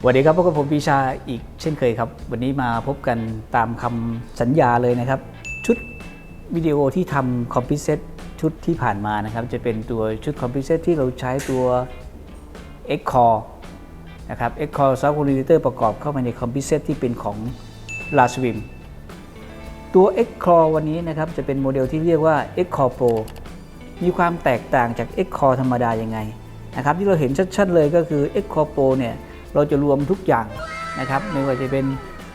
สวัสดีครับพบกับผมปีชาอีกเช่นเคยครับ วันนี้มาพบกันตามคำสัญญาเลยนะครับ ชุดวิดีโอที่ทำคอมพิวเซตชุดที่ผ่านมานะครับ จะเป็นตัวชุดคอมพิวเซตที่เราใช้ตัว X Core นะครับ X Core Sound Coordinator ประกอบเข้ามาในคอมพิวเซตที่เป็นของ l a s w i m ตัว X Core วันนี้นะครับจะเป็นโมเดลที่เรียกว่า X Core Pro มีความแตกต่างจาก X Core ธรรมดายังไงนะครับที่เราเห็นชัดๆเลยก็คือ X Core Pro เนี่ย เราจะรวมทุกอย่างนะครับไม่ว่าจะเป็น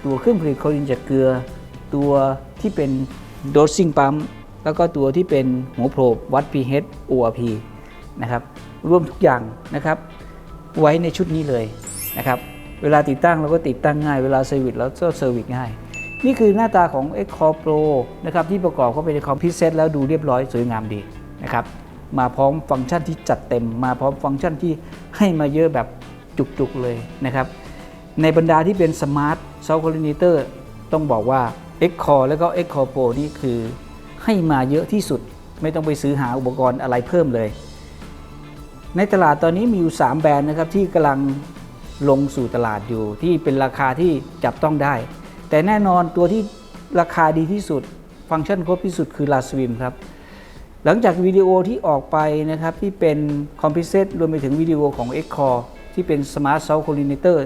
ตัวเครื่องผลิตโคลินจากเกลือ ตัวที่เป็น dosing pump แล้วก็ตัวที่เป็นหัวโผล่วัด pH ORP นะครับรวมทุกอย่างนะครับไว้ในชุดนี้เลยนะครับเวลาติดตั้งเราก็ติดตั้งง่าย เวลาเซอร์วิสเราก็เซอร์วิสง่าย นี่คือหน้าตาของ X Core Pro นะครับที่ประกอบเข้าไปในคอมพิวเซตแล้วดูเรียบร้อยสวยงามดีนะครับมาพร้อมฟังก์ชันที่จัดเต็ม มาพร้อมฟังก์ชันที่ให้มาเยอะแบบ จุกๆเลยนะครับ ในบรรดาที่เป็นสมาร์ทซอฟต์คอร์ดิเนเตอร์ต้องบอกว่า X Core แล้วก็ X Core Pro นี่คือให้มาเยอะที่สุด ไม่ต้องไปซื้อหาอุปกรณ์อะไรเพิ่มเลย ในตลาดตอนนี้มีอยู่ 3 แบรนด์นะครับที่กำลังลงสู่ตลาดอยู่ที่เป็นราคาที่จับต้องได้ แต่แน่นอนตัวที่ราคาดีที่สุด ฟังก์ชันครบที่สุดคือ l a s w i m ครับหลังจากวิดีโอที่ออกไปนะครับที่เป็นคอมพิเซตรวมไปถึงวิดีโอของ X Core ที่เป็น Smart Sound Coordinator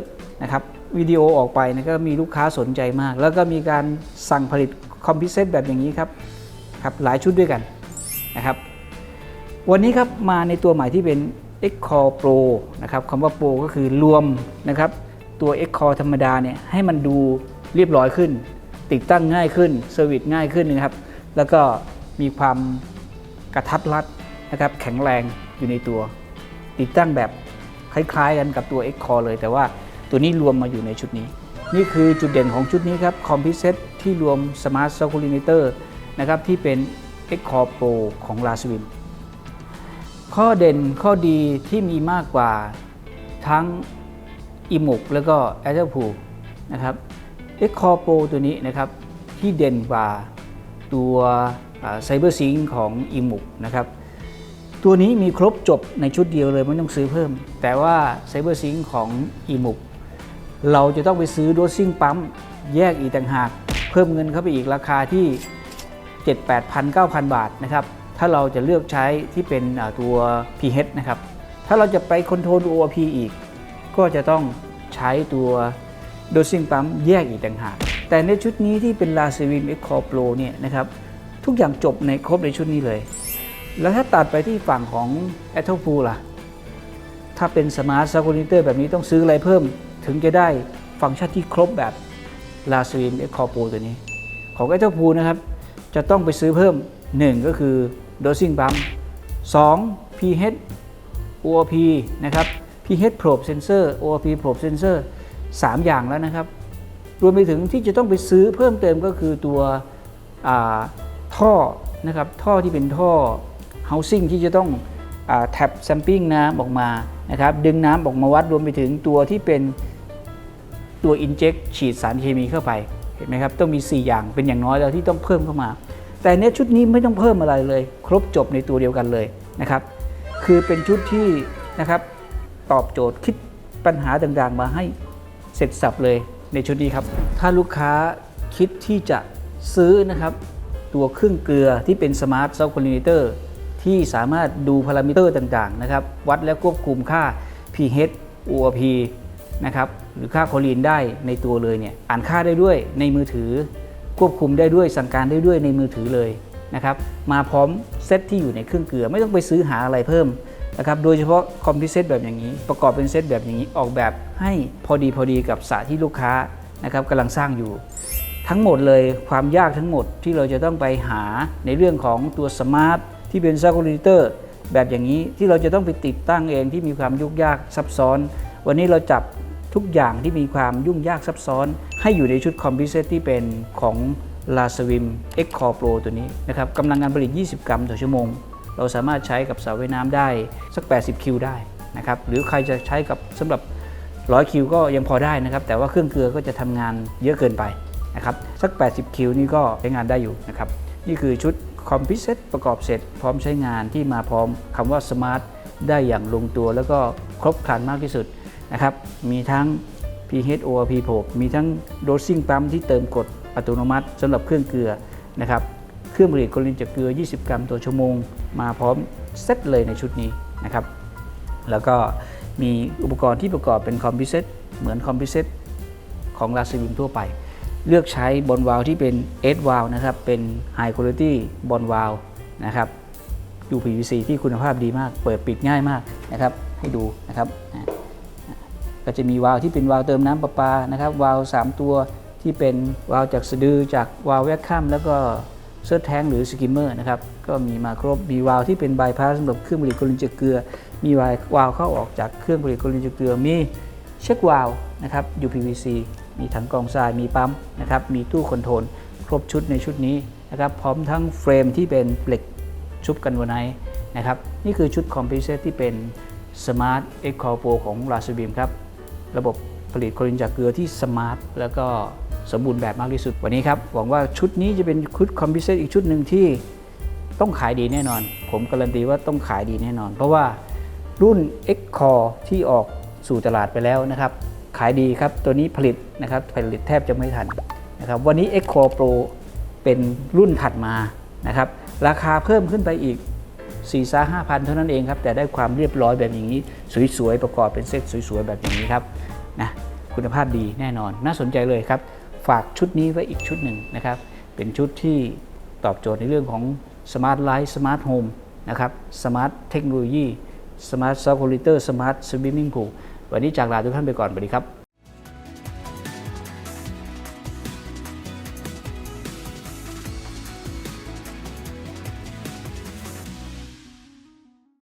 นะครับวิดีโอออกไปนะก็มีลูกค้าสนใจมาก แล้วก็มีการสั่งผลิตคอมพิเซตแบบอย่างนี้ครับครับหลายชุดด้วยกันนะครับวันนี้ครับมาในตัวใหม่ที่เป็น X Core Pro นะครับคำว่า Pro ก็คือรวมนะครับตัว X Core ธรรมดาเนี่ยให้มันดูเรียบร้อยขึ้น ติดตั้งง่ายขึ้นเซอร์วิสง่ายขึ้นนะครับแล้วก็มีความกระทัดรัดนะครับแข็งแรงอยู่ในตัว ติดตั้งแบบ คล้ายๆกันกับตัว X Core เลย แต่ว่าตัวนี้รวมมาอยู่ในชุดนี้ นี่คือจุดเด่นของชุดนี้ครับคอมพิเซตที่รวม Smart c i r c u l a t o r นะครับที่เป็น X Core Pro ของ l a s w i m ข้อเด่นข้อดีที่มีมากกว่าทั้ง i m u แล้วก็ a t e r p o o นะครับ X Core Pro ตัวนี้นะครับที่เด่นกว่าตัว Cyber Sync ของ i m u นะครับ ตัวนี้มีครบจบในชุดเดียวเลยไม่ต้องซื้อเพิ่ม แต่ว่า Cyber Sync ของ i m u เราจะต้องไปซื้อ dosing ปั๊มแยกอีกต่างหาก เพิ่มเงินเข้าไปอีกราคาที่ 7 8 0 0 9,000 บาทนะครับ ถ้าเราจะเลือกใช้ที่เป็นตัว pH นะครับ ถ้าเราจะไปคอนโทรล OP อีก ก็จะต้องใช้ตัว dosing ปั๊มแยกอีกต่างหาก แต่ในชุดนี้ที่เป็น l a s w i m X Core Pro เนี่ยนะครับ ทุกอย่างจบในครบในชุดนี้เลย แล้วถ้าตัดไปที่ฝั่งของ a t t l e p o o ล่ะ ถ้าเป็น Smart c i r c u l a t o r แบบนี้ต้องซื้ออะไรเพิ่มถึงจะได้ฟังก์ชันที่ครบแบบ l a s w i m X Core Pro ตัวนี้ ของ a t t l e p o o นะครับ จะต้องไปซื้อเพิ่ม 1 ก็คือ dosing pump 2 pH OP นะครับ pH probe sensor OP probe sensor 3 อย่างแล้วนะครับ รวมไปถึงที่จะต้องไปซื้อเพิ่มเติมก็คือตัวท่อนะครับ ท่อที่เป็นท่อ housing ที่จะต้องแท็บ sampling น้ำออกมานะครับดึงน้ำออกมาวัดรวมไปถึงตัวที่เป็นตัว inject ฉีดสารเคมีเข้าไปเห็นไหมครับต้องมี 4 อย่างเป็นอย่างน้อยแล้วที่ต้องเพิ่มเข้ามา แต่เนี้ยชุดนี้ไม่ต้องเพิ่มอะไรเลย ครบจบในตัวเดียวกันเลยนะครับ คือเป็นชุดที่นะครับตอบโจทย์คิดปัญหาต่างๆ มาให้เสร็จสับเลยในชุดนี้ครับ ถ้าลูกค้าคิดที่จะซื้อนะครับ ตัวเครื่องเกลือที่เป็น Smart s o u t c o o r d i n a t o r ที่สามารถดูพารามิเตอร์ต่างๆนะครับวัดและควบคุมค่า pH OP นะครับหรือค่าโคลีนได้ในตัวเลยเนี่ยอ่านค่าได้ด้วยในมือถือ ควบคุมได้ด้วยสั่งการได้ด้วยในมือถือเลยนะครับมาพร้อมเซตที่อยู่ในเครื่องเกลือ ไม่ต้องไปซื้อหาอะไรเพิ่มนะครับโดยเฉพาะคอมพิวเซตแบบอย่างนี้ ประกอบเป็นเซตแบบอย่างนี้ออกแบบให้พอดีพอดีกับสระที่ลูกค้านะครับกำลังสร้างอยู่ ทั้งหมดเลยความยากทั้งหมดที่เราจะต้องไปหาในเรื่องของตัวสมาร์ท ที่เป็นซัก c ลิเตอร์แบบอย่างนี้ที่เราจะต้องไปติดตั้งเองที่มีความยุ่งยากซับซ้อน วันนี้เราจับทุกอย่างที่มีความยุ่งยากซับซ้อน ให้อยู่ในชุดคอมพิวเซตที่เป็นของ l a s w i m X Core Pro ตัวนี้นะครับกำลังการผลิต 20 กรัมต่อชั่วโมง เราสามารถใช้กับสระว่ายน้ำได้สัก 80 คิวได้นะครับหรือใครจะใช้กับสำหรับ 100 คิวก็ยังพอได้นะครับ แต่ว่าเครื่องเกลือก็จะทำงานเยอะเกินไปนะครับสัก 80 คิวนี่ก็ใช้งานได้อยู่นะครับนี่คือชุด คอมพิเซตประกอบเสร็จ พร้อมใช้งานที่มาพร้อมคำว่าสมาร์ทได้อย่างลงตัวแล้วก็ครบครันมากที่สุดนะครับ มีทั้ง pH ORP 6มีทั้ง dosing ปั๊มที่เติมกดอัตโนมัติสำหรับเครื่องเกลือนะครับ เครื่องผลิตโคลินจากเกลือ 20 กรัมต่อชั่วโมง มาพร้อมเซตเลยในชุดนี้นะครับ แล้วก็มีอุปกรณ์ที่ประกอบเป็นคอมพิเซตเหมือนคอมพิเซตของลาซิวิมทั่วไป เลือกใช้บอลวาลที่เป็น S วาลนะครับ เป็น High Quality บอลวาลนะครับ UPVC ที่คุณภาพดีมาก เปิดปิดง่ายมากนะครับ ให้ดูนะครับ ก็จะมีวาลที่เป็นวาลเติมน้ำประปานะครับ วาล3ตัวที่เป็นวาลจากสะดือจากวาล์วแวคคัมแล้วก็เซิร์แทงหรือสกิมเมอร์นะครับ ก็มีมาครบ มีวาลที่เป็นบายพาสสำหรับเครื่องผลิตโคลินจากเกลือ มีวาลวาลเข้าออกจากเครื่องผลิตโคลินจากเกลือ มีเช็ควาลนะครับ UPVC มีถังกรองทรายมีปั๊มนะครับมีตู้คอนโทรลครบชุดในชุดนี้นะครับพร้อมทั้งเฟรมที่เป็นเหล็กชุบกันวันไนนะครับนี่คือชุดคอมพิวเซตที่เป็น Smart e c o Pro ของ r a s b e a m ครับ ระบบผลิตโคลินจากเกลือที่สมาร์ทแล้วก็สมบูรณ์แบบมากที่สุดวันนี้ครับหวังว่าชุดนี้จะเป็นชุดคอมพิวเซตอีกชุดหนึ่งที่ต้องขายดีแน่นอน ผมการันตีว่าต้องขายดีแน่นอน เพราะว่ารุ่น X Core ที่ออกสู่ตลาดไปแล้วนะครับ ขายดีครับ ตัวนี้ผลิตนะครับผลิตแทบจะไม่ทันนะครับวันนี้ X Core Pro เป็นรุ่นถัดมานะครับราคาเพิ่มขึ้นไปอีก4 5 5 0 0เท่านั้นเองครับ แต่ได้ความเรียบร้อยแบบอย่างนี้ สวยๆ ประกอบเป็นเซตสวยๆ แบบอย่างนี้ครับนะคุณภาพดีแน่นอน น่าสนใจเลยครับ ฝากชุดนี้ไว้อีกชุดหนึ่งนะครับ เป็นชุดที่ตอบโจทย์ในเรื่องของ Smart Life Smart Home นะครับ Smart Technology Smart Soft Heater Smart Swimming Pool วันนี้จากลาทุกท่านไปก่อนสวัสดีครับ